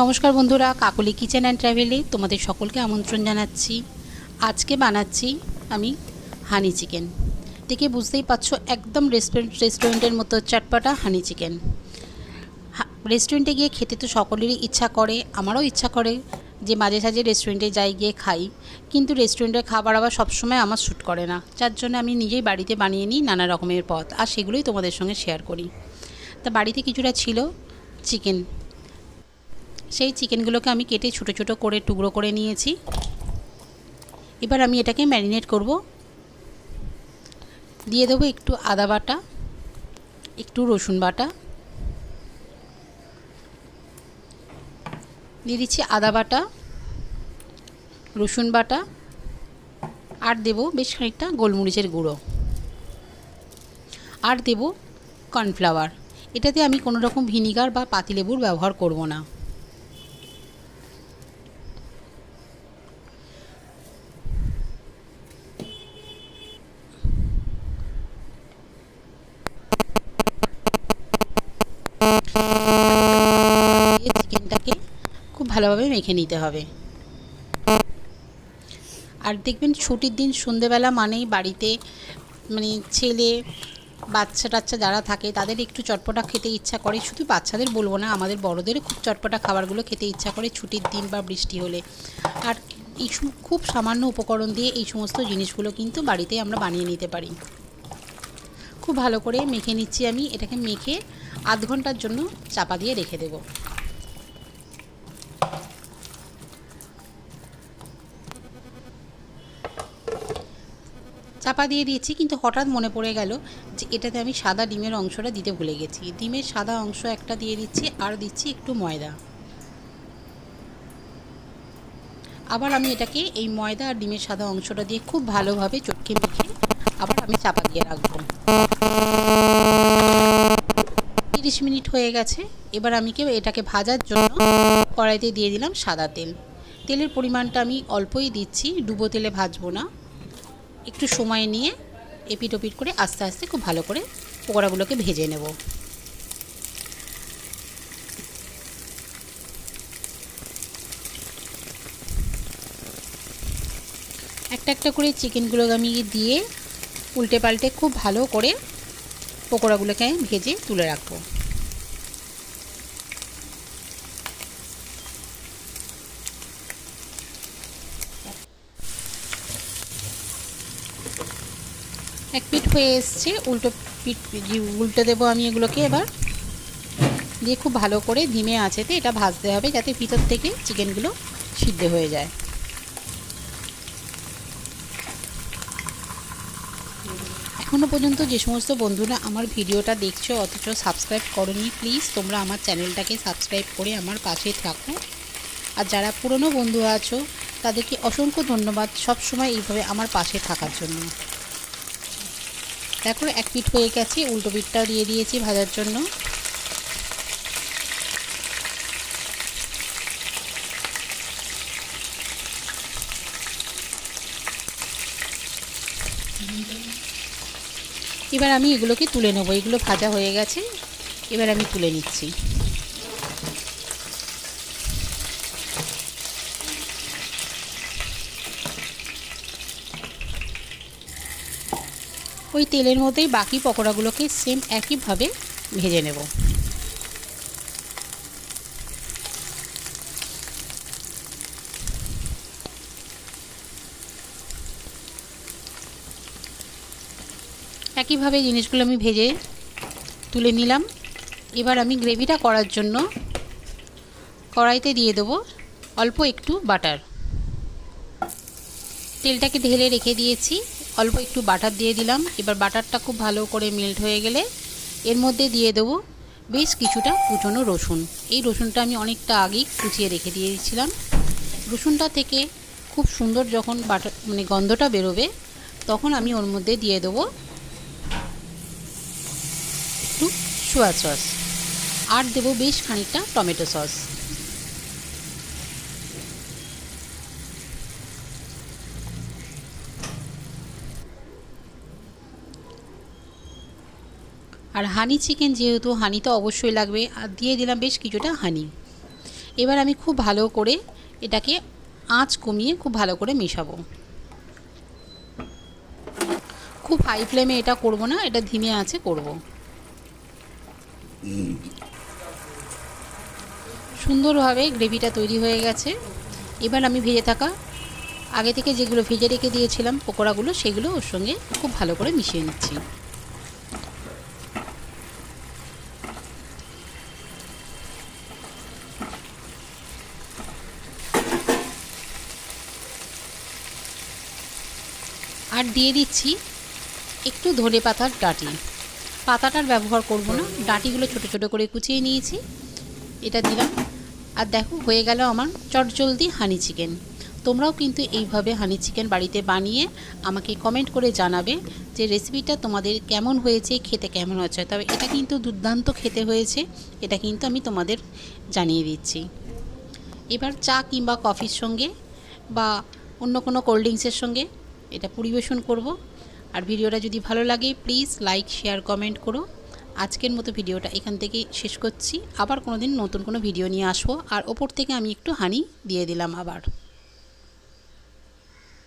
নমস্কার বন্ধুরা, কাকলি kitchen and ট্রাভেলে তোমাদের সকলকে আমন্ত্রণ জানাচ্ছি। আজকে বানাচ্ছি আমি হানি চিকেন। দেখে বুঝতেই পারছ, একদম রেস্টুরেন্ট, রেস্টুরেন্টের মতো চটপাটা হানি চিকেন। রেস্টুরেন্টে গিয়ে খেতে তো সকলেরই ইচ্ছা করে, আমারও ইচ্ছা করে যে মাঝে সাঝে রেস্টুরেন্টে যাই, গিয়ে খাই। কিন্তু রেস্টুরেন্টের খাবার আবার সবসময় আমার শ্যুট করে না। যার জন্য আমি নিজেই বাড়িতে বানিয়ে নিই নানা রকমের পথ আর সেগুলোই তোমাদের সঙ্গে শেয়ার করি। তা বাড়িতে কিছুটা ছিল চিকেন। সেই চিকেনগুলোকে আমি কেটে ছোটো ছোটো করে টুকরো করে নিয়েছি। এবার আমি এটাকে ম্যারিনেট করব। দিয়ে দেবো একটু আদা বাটা, একটু রসুন বাটা। দিয়ে দিচ্ছি আদা বাটা, রসুন বাটা, আর দেব বেশ খানিকটা গোলমরিচের গুঁড়ো। আর দেব কর্নফ্লাওয়ার। এটাতে আমি কোনো রকম ভিনিগার বা পাতিলেবুর ব্যবহার করব না দিয়ে চিকেনটাকে খুব ভালোভাবে মেখে নিতে হবে। আর দেখবেন ছুটির দিন সন্ধেবেলা মানেই বাড়িতে মানে ছেলে, বাচ্চা টাচ্চা যারা থাকে, তাদের একটু চটপটা খেতে ইচ্ছা করে। শুধু বাচ্চাদের বলব না, আমাদের বড়োদেরও খুব চটপটা খাবারগুলো খেতে ইচ্ছা করে ছুটির দিন বা বৃষ্টি হলে। আর এই খুব সামান্য উপকরণ দিয়ে এই সমস্ত জিনিসগুলো কিন্তু বাড়িতে আমরা বানিয়ে নিতে পারি। খুব ভালো করে মেখে নিচ্ছি আমি। এটাকে মেখে আধ ঘণ্টার জন্য চাপা দিয়ে রেখে দেবো। চাপা দিয়ে দিয়েছি, কিন্তু হঠাৎ মনে পড়ে গেল যে এটাতে আমি সাদা ডিমের অংশটা দিতে ভুলে গেছি। ডিমের সাদা অংশ একটা দিয়ে দিচ্ছি, আর দিচ্ছি একটু ময়দা। আবার আমি এটাকে এই ময়দা আর ডিমের সাদা অংশটা দিয়ে খুব ভালোভাবে চটকে মেখে আবার আমি চাপা দিয়ে রাখব। তিরিশ মিনিট হয়ে গেছে, এবার আমি কে এটাকে ভাজার জন্য কড়াইতে দিয়ে দিলাম সাদা তেল। তেলের পরিমাণটা আমি অল্পই দিচ্ছি, ডুবো তেলে ভাজবো না। একটু সময় নিয়ে এপিট ওপিট করে আস্তে আস্তে খুব ভালো করে পকোড়াগুলোকে ভেজে নেব। একটা একটা করে চিকেনগুলো আমি দিয়ে উল্টে পাল্টে খুব ভালো করে পকোড়াগুলোকে আমি ভেজে তুলে রাখব। এক পিঠ হয়ে এসছে, উল্টো পিঠ উল্টে দেবো আমি এগুলোকে এবার। দিয়ে খুব ভালো করে ধিমে আঁচেতে এটা ভাজতে হবে যাতে ভিতর থেকে চিকেনগুলো সিদ্ধ হয়ে যায়। এখনও পর্যন্ত যে সমস্ত বন্ধুরা আমার ভিডিওটা দেখছ, অথচ সাবস্ক্রাইব করনি, প্লিজ তোমরা আমার চ্যানেলটাকে সাবস্ক্রাইব করে আমার পাশে থাকো। আর যারা পুরনো বন্ধু আছো, তাদেরকে অসংখ্য ধন্যবাদ সব সময় এইভাবে আমার পাশে থাকার জন্য। দেখো, এক পিঠ হয়ে গেছে, উল্টো পিঠটাও দিয়ে দিয়েছি ভাজার জন্য। এবার আমি এগুলোকে তুলে নেব। এগুলো ভাজা হয়ে গেছে, এবার আমি তুলে নিচ্ছি। ওই তেলের মধ্যেই বাকি পকোড়াগুলোকে সেম একইভাবে ভেজে নেব। একইভাবে জিনিসগুলো আমি ভেজে তুলে নিলাম। এবার আমি গ্রেভিটা করার জন্য কড়াইতে দিয়ে দেবো অল্প একটু বাটার। তেলটাকে ঢেলে রেখে দিয়েছি। অল্প একটু বাটার দিয়ে দিলাম। এবার বাটারটা খুব ভালো করে মেল্ট হয়ে গেলে এর মধ্যে দিয়ে দেবো বেশ কিছুটা কুচনো রসুন। এই রসুনটা আমি অনেকটা আগেই কুচিয়ে রেখে দিয়েছিলাম। রসুনটা থেকে খুব সুন্দর যখন বাটার মানে গন্ধটা বেরোবে, তখন আমি ওর মধ্যে দিয়ে দেবো একটু সোয়া সস আর দেবো বেশ খানিকটা টমেটো সস আর হানি চিকেন যেহেতু হানি তো অবশ্যই লাগবে, আর দিয়ে দিলাম বেশ কিছুটা হানি এবার আমি খুব ভালো করে এটাকে আঁচ কমিয়ে খুব ভালো করে মেশাবো। খুব হাই ফ্লেমে এটা করব না, এটা ধিমে আঁচে করব। সুন্দরভাবে গ্রেভিটা তৈরি হয়ে গেছে। এবার আমি ভেজে থাকা, আগে থেকে যেগুলো ভেজে রেখে দিয়েছিলাম পকোড়াগুলো, সেগুলো ওর সঙ্গে খুব ভালো করে মিশিয়ে নিচ্ছি। আর দিয়ে দিচ্ছি একটু ধনে পাতার ডাঁটি। পাতাটার ব্যবহার করব না, ডাঁটিগুলো ছোট ছোট করে কুচিয়ে নিয়েছি। এটা দিলাম। আর দেখো, হয়ে গেল আমার চটজলদি হানি চিকেন তোমরাও কিন্তু এইভাবে হানি চিকেন বাড়িতে বানিয়ে আমাকে কমেন্ট করে জানাবে যে রেসিপিটা তোমাদের কেমন হয়েছে, খেতে কেমন হচ্ছে তবে এটা কিন্তু দুর্দান্ত খেতে হয়েছে, এটা কিন্তু আমি তোমাদের জানিয়ে দিচ্ছি। এবার চা কিংবা কফির সঙ্গে বা অন্য কোনো কোল্ড ড্রিঙ্কসের সঙ্গে এটা পরিবেশন করব। আর ভিডিওটা যদি ভালো লাগে প্লিজ লাইক শেয়ার কমেন্ট করো। আজকের মতো ভিডিওটা এখান থেকে শেষ করছি। আবার কোনো দিন নতুন কোনো ভিডিও নিয়ে আসব। আর ওপর থেকে আমি একটু হানি দিয়ে দিলাম আবার।